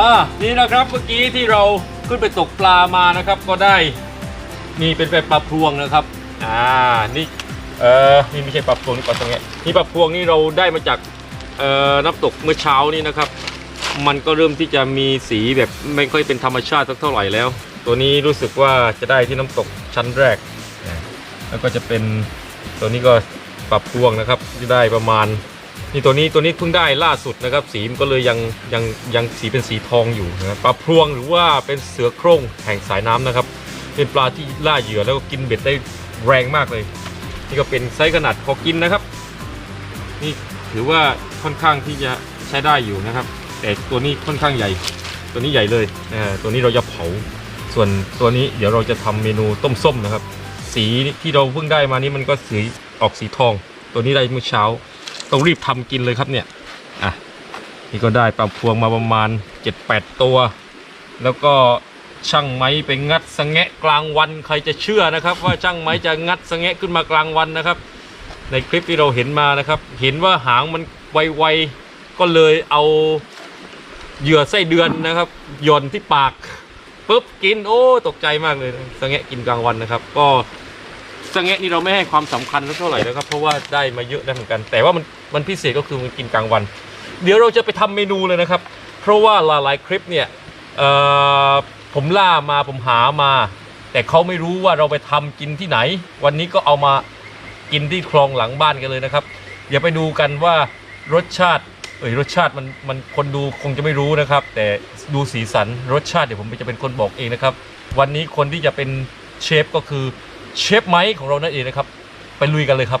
อ่านี่นะครับเมื่อกี้ที่เราขึ้นไปตกปลามานะครับ ก็ได้นี่เป็นแบบปลาพวงนะครับอ่านี่เออนี่ไม่ใช่ปลาพวงนี่ปลาตรงนี้นี่ปลาพวงนี่เราได้มาจากเอ่อน้ำตกเมื่อเช้านี่นะครับ มันก็เริ่มที่จะมีสีแบบไม่ค่อยเป็นธรรมชาติสักเท่าไหร่แล้ว ตัวนี้รู้สึกว่าจะได้ที่น้ำตกชั้นแรก แล้วก็จะเป็นตัวนี้ก็ปรับพวงนะครับที่ได้ประมาณ นี่ตัวนี้ตัวนี้เพิ่งได้ล่าสุดนะครับ สีมันก็เลยยังยังยังสีเป็นสีทองอยู่นะปลาพรวงหรือว่าเป็นเสือโคร่งแห่งสายน้ำนะครับ เป็นปลาที่ล่าเหยื่อแล้วก็กินเบ็ดได้แรงมากเลย นี่ก็เป็นไซส์ขนาดพอกินนะครับ นี่ถือว่าค่อนข้างที่จะใช้ได้อยู่นะครับ แต่ตัวนี้ค่อนข้างใหญ่ ตัวนี้ใหญ่เลยนะฮะตัวนี้เราจะเผาส่วนตัวนี้เดี๋ยวเราจะทำเมนูต้มส้มนะครับ สีที่เราเพิ่งได้มานี่มันก็สีออกสีทอง ตัวนี้ได้เมื่อเช้า ต้องรีบทำกินเลยครับเนี่ยอะนี่ก็ได้ปลาพวงมาประมาณ 7-8 ตัว แล้วก็ช่างไม้ไปงัดสะแงะกลางวันใครจะเชื่อนะครับ ว่าช่างไม้จะงัดสะแงะขึ้นมากลางวันนะครับ ในคลิปที่เราเห็นมานะครับ เห็นว่าหางมันไวๆก็เลยเอาเหยื่อไส้เดือนนะครับย่อนที่ปากปุ๊บกินโอ้ตกใจมากเลยสะแงะกินกลางวันนะครับ ก็ สะแงะนี่เราไม่ให้ความสำคัญสักเท่าไหร่นะครับ เพราะว่าได้มาเยอะได้เหมือนกัน แต่ว่ามันมันพิเศษก็คือมันกินกลางวัน เดี๋ยวเราจะไปทำเมนูเลยนะครับ เพราะว่าหลายๆคลิปเนี่ยเอ่อผมล่ามาผมหามา แต่เขาไม่รู้ว่าเราไปทำกินที่ไหน วันนี้ก็เอามากินที่คลองหลังบ้านกันเลยนะครับ เดี๋ยวไปดูกันว่ารสชาติเอ้ยรสชาติมันมันคนดูคงจะไม่รู้นะครับ แต่ดูสีสันรสชาติเดี๋ยวผมจะเป็นคนบอกเองนะครับ วันนี้คนที่จะเป็นเชฟก็คือ เชฟไมค์ของเรานั่นเองนะครับ ไปลุยกันเลยครับ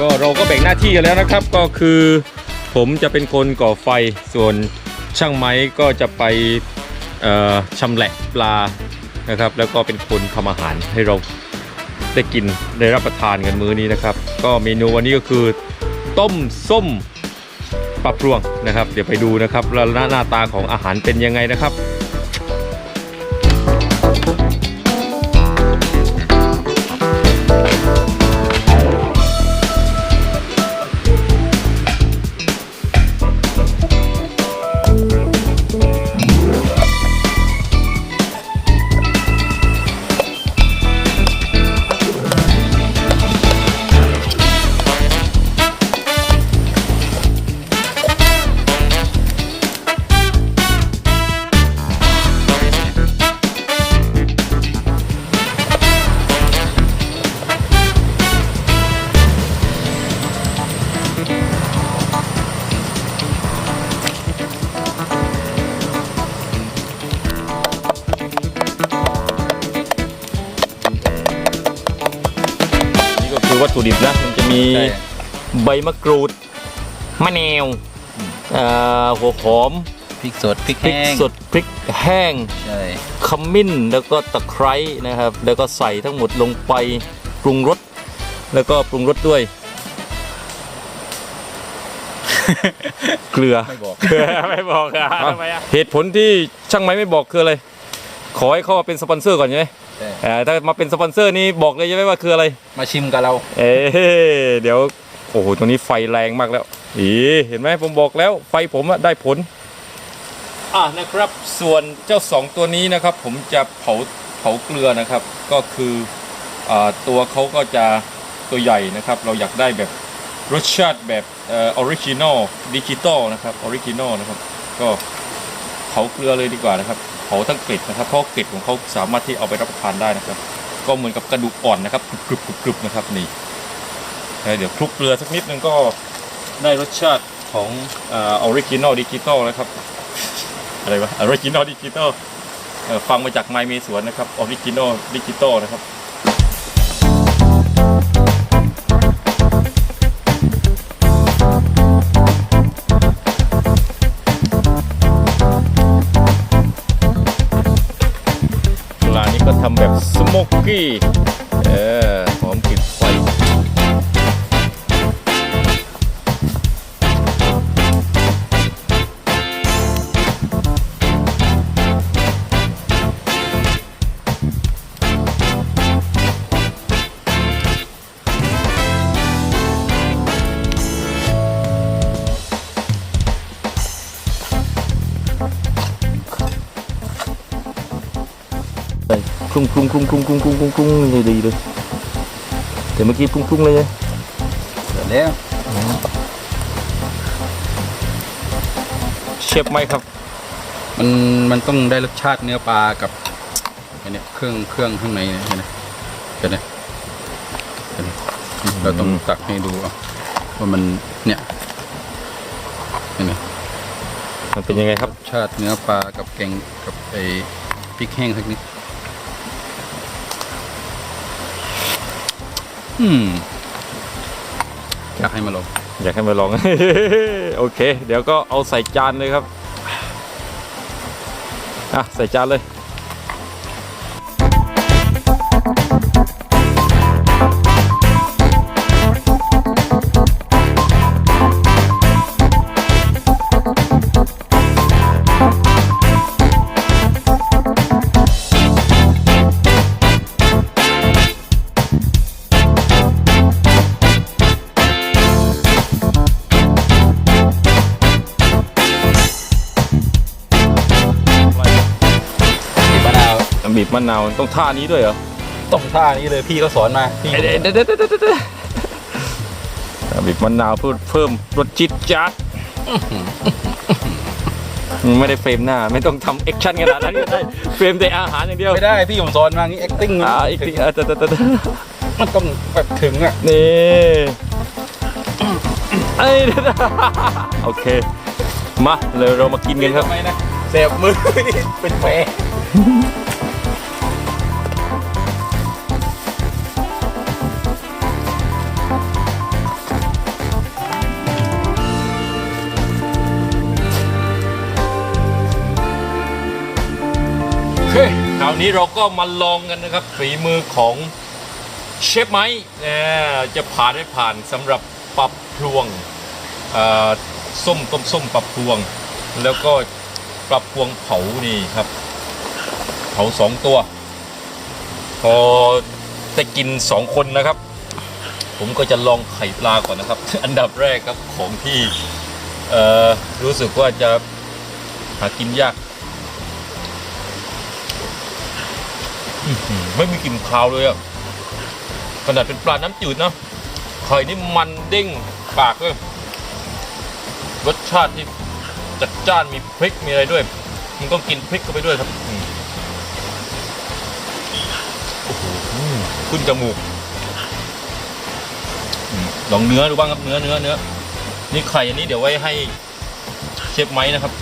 ก็เราก็แบ่งหน้าที่กันแล้วนะครับ ก็คือผมจะเป็นคนก่อไฟส่วนช่างไม้ก็จะไปเอ่อชำแหละปลา นะครับ แล้วก็เป็นคนทำอาหารให้เราได้กินได้รับประทานกันมื้อนี้นะครับ ก็เมนูวันนี้ก็คือต้มส้มปลาพรวงนะครับ เดี๋ยวไปดูนะครับแล้วหน้าหน้าตาของอาหารเป็นยังไงนะครับ วัตถุดิบนะมันจะมีใช่ ใบมะกรูดมะนาวเอ่อหัวหอมพริกสดพริกพริกแห้งสดพริกแห้งใช่ขมิ้นแล้วก็ตะไคร้นะครับ แล้วก็ใส่ทั้งหมดลงไปปรุงรสแล้วก็ปรุงรสด้วย เกลือ ไม่บอก ไม่บอกอะทำไมอะเหตุผลที่ช่างไม้ไม่บอกคืออะไร ขอให้เขามาเป็นสปอนเซอร์ก่อนใช่ไหม ใช่อ่าถ้ามาเป็นสปอนเซอร์นี่บอกเลยใช่ไหมว่าคืออะไร มาชิมกับเรา เอ๊ะเดี๋ยว โอ้โหตัวนี้ไฟแรงมากแล้ว อีเห็นไหมผมบอกแล้ว ไฟผมอะได้ผล อะนะครับ ส่วนเจ้าสองตัวนี้นะครับ ผมจะเผาเผาเกลือนะครับ ก็คืออาตัวเขาก็จะตัวใหญ่นะครับ เราอยากได้แบบรสชาติแบบเออริจินอลดิจิตอลนะครับออริจินอลนะครับ ก็เผาเกลือเลยดีกว่านะครับเผาทั้งเกริดนะครับเพราะเกริดของเขาสามารถที่เอาไปรับประทานได้นะครับ ก็เหมือนกับกระดูกอ่อนนะครับกรุบกรุบนะครับนี่เอ่อเดี๋ยวคลุกเกลือสักนิดนึงก็ได้รสชาติของออริจินอลดิจิตอลนะครับอะไรวะออริจินอลดิจิตอลฟังมาจากไมเมสวนนะครับออริจินอลดิจิตอลนะครับ ส คลุ้งคลุ้งคลุ้งคลุ้งคลุ้งคลุ้งคลุ้งคลุ้งเลยดีเลยแต่เมื่อกี้คลุ้งคลุ้งเลยเดี๋ยวแล้วเชฟไหมครับ มันมันต้องได้รสชาติเนื้อปลากับอ้เนี่ยเครื่องเครื่องข้างในเนี่ยเห็นไหมเห็นไหมเห็นไหมเราต้องตักให้ดูเอาว่ามันเนี่ยเห็นไหมมันเป็นยังไงครับรสชาติเนื้อปลากับแกงกับไอ้พริกแห้งสักนิด อืมอยากให้มาลองอยากให้มาลอง โอเค เดี๋ยวก็เอาใส่จานเลยครับ อะ ใส่จานเลย บีบมะนาวต้องท่านี้ด้วยเหรอต้องท่านี้เลยพี่ก็สอนมาพี่เดี๋ยวเดี๋ยวเดี๋ยวเดี๋ยวเดี๋ยวเดี๋ยวอะบีบมะนาวเพื่อเพิ่มรสจิตจัดไม่ได้เฟรมหน้า ไม่ต้องทำแอคชั่นขนาดนั้นก็ได้เฟรมแต่อาหารอย่างเดียวไม่ได้พี่ผมสอนมางี้ acting มันอ่าอีกทีอะเดี๋ยวเดี๋ยวเดี๋ยวมันต้องแบบถึงอะนี่เอ้ยเดี๋ยวเดี๋ยวโอเค มาเลยเรามากินกันครับทำไมนะเสบมือเป็นแผล เคคราวนี้เราก็มาลองกันนะครับฝีมือของเชฟไม้จะผ่านไม่ผ่านสำหรับปรับพลวงส้มต้มส้มปรับพลวง แล้วก็ปรับพวงเผานี่ครับ เผาสองตัว พอจะกินสองคนนะครับ ผมก็จะลองไข่ปลาก่อนนะครับ อันดับแรกครับของที่รู้สึกว่าจะหากินยาก ไม่มีกลิ่นคาวเลยอะขนาดเป็นปลาน้ำจืดนะไข่นี่มันเด้งปากเลยรสชาติที่จัดจ้านมีพริกมีอะไรด้วยมันก็กินพริกเข้าไปด้วยครับอืมโอ้โหขึ้นจมูกอลองเนื้อดูบ้างครับเนื้อเนื้อเนื้อนี่ไข่อันนี้เดี๋ยวไว้ให้เชฟไม้นะครับ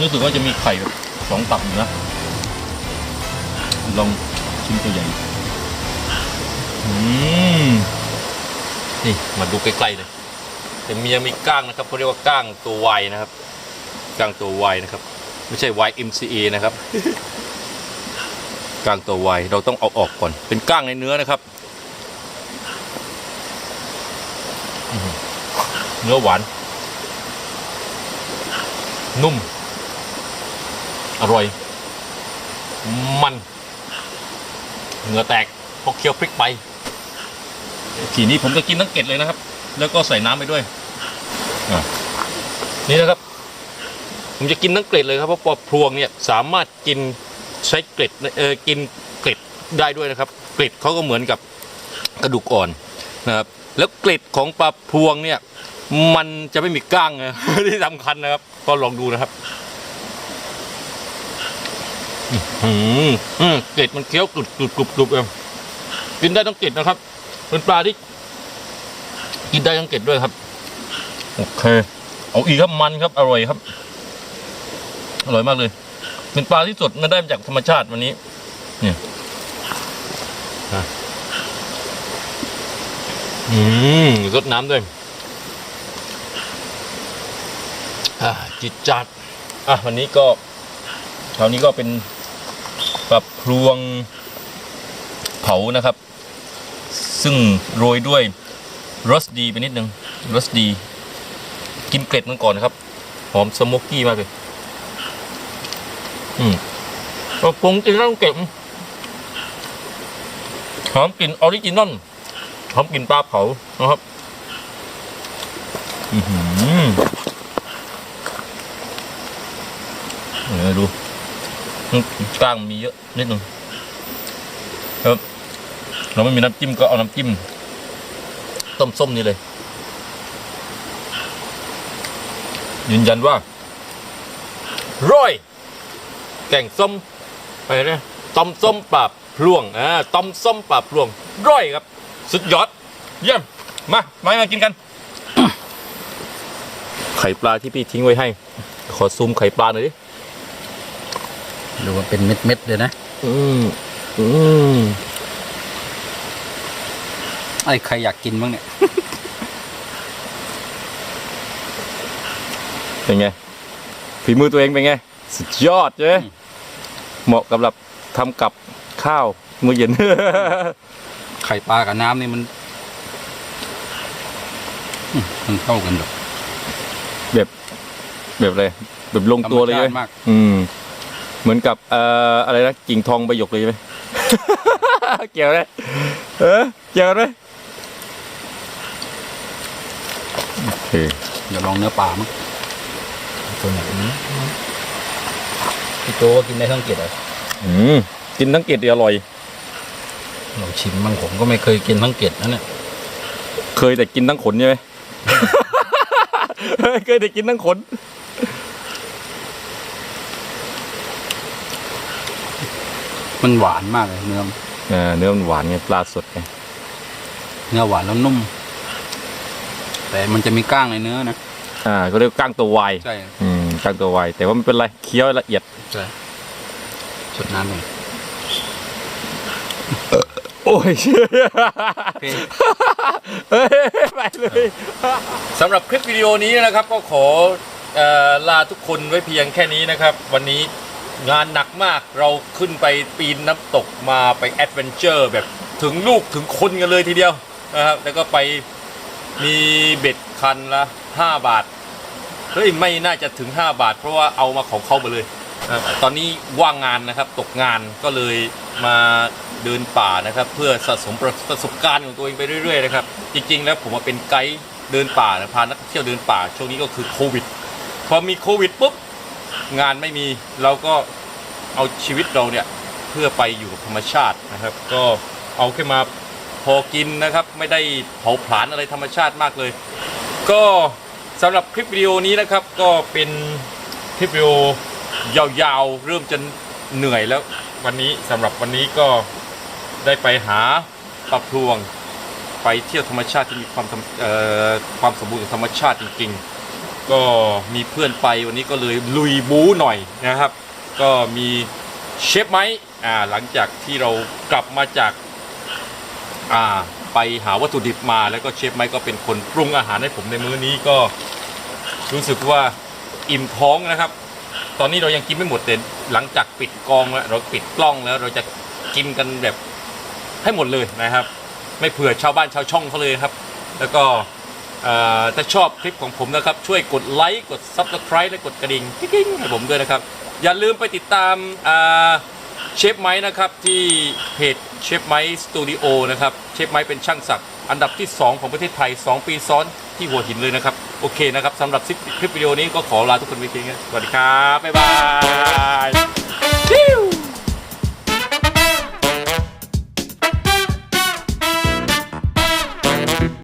รู้สึกว่าจะมีไข่แบบสองตับอยู่นะ ลองชิ้นตัวใหญ่อืมนี่มาดูใกล้ๆเลยแต่มียังมีก้างนะครับเขาเรียกว่าก้างตัววายนะครับก้างตัววายนะครับ ไม่ใช่ YMCA นะครับก้างตัววายเราต้องเอาออกก่อน เป็นก้างในเนื้อนะครับเนื้อหวาน นุ่ม อร่อย มัน เหงื่อแตกเพราะเคี้ยวพริกไป ทีนี้ผมก็กินทั้งเกล็ดเลยนะครับ แล้วก็ใส่น้ำไปด้วยนี่นะครับ ผมจะกินทั้งเกล็ดเลยครับเพราะปอพลวงเนี่ยสามารถกินใช้เกล็ดเออกินเกล็ดได้ด้วยนะครับ เกล็ดเขาก็เหมือนกับกระดูกอ่อนนะครับแล้วเกล็ดของปลาพลวงเนี่ยมันจะไม่มีก้างนะที่สำคัญนะครับ ก็ลองดูนะครับ อืมอืมเกล็ดมันเคี้ยวกรุบกรุบกรุบกรุบเองกินได้ทั้งเกล็ดนะครับ เป็นปลาที่ กินได้ทั้งเกล็ดด้วยครับ โอเค เอาอีกครับมันครับ อร่อยครับ อร่อยมากเลย เป็นปลาที่สดมันได้มาจากธรรมชาติวันนี้ เนี่ยอะอืมรดน้ำด้วยอ่าจิตจัด อะ วันนี้ก็คราวนี้ก็เป็น ปลาพวงเผานะครับ ซึ่งโรยด้วยรสดีไปนิดนึงรสดี กินเกล็ดมันก่อนนะครับ หอมสโมกกี้มากเลย อืมปลาพลวงกินแล้วต้องเก็บหอมกลิ่นออริจินอลหอมกลิ่นปลาเผานะครับ อือหือเดี๋ยวดู กล้างมีเยอะนิดหนึ่งครับเราไม่มีน้ำจิ้มก็เอาน้ำจิ้ม ต้มส้มนี่เลย ยืนยันว่าร้อย แกงส้มอะไรนะต้มส้มปราบพลวงอ่าต้มส้มปราบพลวงร้อยครับ สุดยอด เยี่ยม มา มามากินกัน ไข่ปลาที่พี่ทิ้งไว้ให้ ขอซูมไข่ปลาหน่อยดิ ดูว่าเป็นเม็ดๆเลยนะ อืมอืมไอ้ใครอยากกินบ้างเนี่ย เป็นไงฝีมือตัวเองเป็นไง สุดยอดเลยอืมเหมาะกับแบบทำกับข้าวมื้อเย็น ไข่ปลากับน้ำนี่มันอืมมันเข้ากันแบบแบบแบบอะไรแบบลงตัวเลยธรรมใช่ชาไหมมากอืม เหมือนกับเอ่ออะไรนะกิ่งทองใบหยกเลยใช่ไหม เกี่ยวไหมเออเกี่ยวไหมโอเคเดี๋ยวลองเนื้อปลามั้งตัวไหนพี่โตกินได้ทั้งเกล็ดเหรออืมกินทั้งเกล็ดเดียวอร่อยลองชิมบ้างผมก็ไม่เคยกินทั้งเกล็ดนะเนี่ยเคยแต่กินทั้งขนใช่ไหม เคยแต่กินทั้งขน มันหวานมากเลยเนื้ออ่าเนื้อมันหวานไงปลาสดไงเนื้อหวานแล้วนุ่ม แต่มันจะมีก้างในเนื้อนะอ่าก็เรียกก้างตัววายใช่อืมก้างตัววายแต่ว่าไม่เป็นไรเคี้ยวละเอียดใช่สุดน้ำเลยโอ้ยโอเคเฮ้ยไปเลยสำหรับคลิปวิดีโอนี้นะครับ ก็ขอเอ่อลาทุกคนไว้เพียงแค่นี้นะครับ วันนี้ งานหนักมากเราขึ้นไปปีนน้ำตกมาไปแอดเวนเจอร์แบบถึงลูกถึงคนกันเลยทีเดียวนะครับแล้วก็ไปมีเบ็ดคันละ 5 บาทเฮ้ยไม่น่าจะถึง 5 บาท เพราะว่าเอามาของเขามาเลยนะตอนนี้ว่างงานนะครับตกงานก็เลยมาเดินป่านะครับ เพื่อสะสมประสบการณ์ของตัวเองไปเรื่อยๆนะครับจริงๆ แล้วผมมาเป็นไกด์เดินป่านะพานักเที่ยวเดินป่า ช่วงนี้ก็คือโควิดพอมีโควิดปุ๊บ งานไม่มีเราก็เอาชีวิตเราเนี่ยเพื่อไปอยู่กับธรรมชาตินะครับ ก็เอาแค่มาพอกินนะครับ ไม่ได้เผาผลาญอะไรธรรมชาติมากเลย ก็สำหรับคลิปวิดีโอนี้นะครับ ก็เป็นคลิปวิดีโอยาวๆ เริ่มจะเหนื่อยแล้ววันนี้สำหรับวันนี้ก็ได้ไปหาปลาพลวงไปเที่ยวธรรมชาติที่มีความความสมบูรณ์ของธรรมชาติจริงๆ ก็มีเพื่อนไปวันนี้ก็เลยลุยบู๊หน่อยนะครับ ก็มีเชฟไม้อ่าหลังจากที่เรากลับมาจากอ่าไปหาวัตถุดิบมาแล้วก็เชฟไมค์ก็เป็นคนปรุงอาหารให้ผมในมื้อนี้ก็รู้สึกว่าอิ่มท้องนะครับ ตอนนี้เรายังกินไม่หมดแต่หลังจากปิดกองแล้วเราปิดกล้องแล้วเราจะกินกันแบบให้หมดเลยนะครับ ไม่เผื่อชาวบ้านชาวช่องเขาเลยครับ แล้วก็ ถ้าชอบคลิปของผมนะครับ ช่วยกดไลค์กด Subscribe และกดกระดิ่งกิ๊งให้ผมด้วยนะครับ อย่าลืมไปติดตามเชฟไม้นะครับที่เพจเชฟไม้สตูดิโอนะครับเชฟไม้เป็นช่างศักดิ์อันดับที่ 2 ของประเทศไทย 2 ปีซ้อนที่หัวหินเลยนะครับ โอเคนะครับสำหรับคลิปวิดีโอนี้ก็ขอลาทุกคนไปทีนะสวัสดีครับ บ๊ายบาย